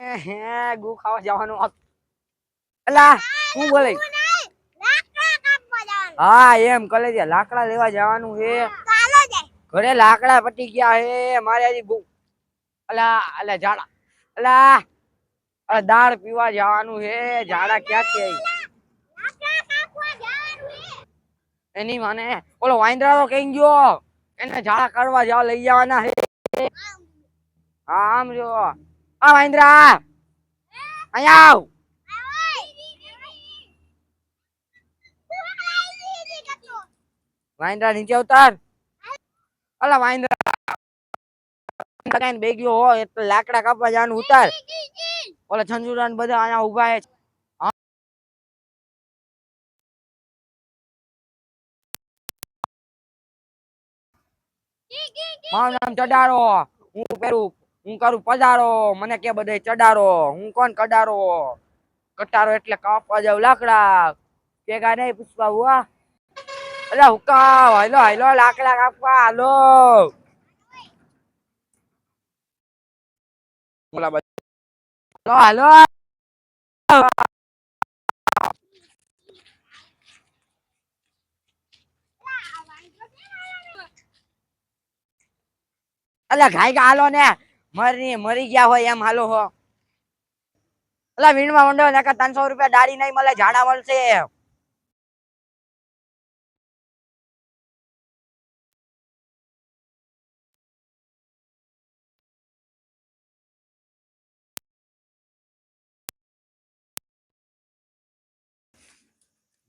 હે ગુ ખાવા જવાનું અલા શું બોલે? હા એમ કલે લાકડા લેવા જવાનું છે ઘરે લાકડા પટી ગયા હે મારે ગુ. અલા અલા ઝાડા. અલા અલા દાળ પીવા જવાનું છે? ઝાડા ક્યાંથી આવી એની માને ઓલો વાંદરા તો કઈ ગયો એને ઝાડા કાઢવા જવા લઈ જવાના હે. હા આમ જો. આ વાંદરા અહીંયા આવ વાંદરા નીચે ઉતાર અલા વાંદરા કાંઈ બે ગયો હોય એટલે લાકડા કાપવા જવાનું ઉતાર ઓલા છંજુરા બધા અહીંયા ઊભા છે મારું નામ ચડારો હું પેલું હું કરું પધારો, મને કે બધે ચડારો, હું કોણ કડારો? કટારો એટલે કાપવા જાવ લાકડા. ભેગા નહીં પૂછવા હુઆ અલા હુકા હાલો હાલો, લાકડા કાપવા, હાલો. ઓલા બાજુ હાલો હાલો. અલા ઘાઈ ગા હાલો ને. મરી મરી ગયા હોય એમ હાલો હો. અલા વીણમાં મંડો નકા ત્રણસો રૂપિયા દાડી નહીં મળે, ઝાડા મળશે.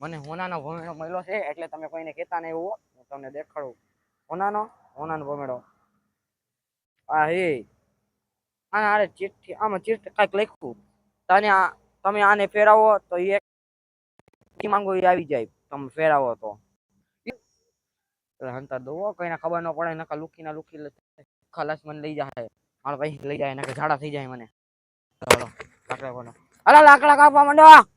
મને હોનાનો ભમેડો મળ્યો છે, એટલે તમે કોઈને કહેતા નહીં એવું હું તમને દેખાડું. હોનાનો? હોનાનો ભમેડો. આ હે. આના આરે ચિઠ્ઠી, આમાં ચીઠ કાંઈક લખ્યું. તને તમે આને ફેરાવો તો એ માંગો એ આવી જાય. તમે ફેરાવો તો. હંતા દો કઈને ખબર ન પડે નકા લુકીના લુકી ખલાસ મને લઈ જાય મારા ભાઈ લઈ જાય નકા ઝાડા થઈ જાય મને. લાકડા કોનો હાલો, લાકડા કાપવા માંડો.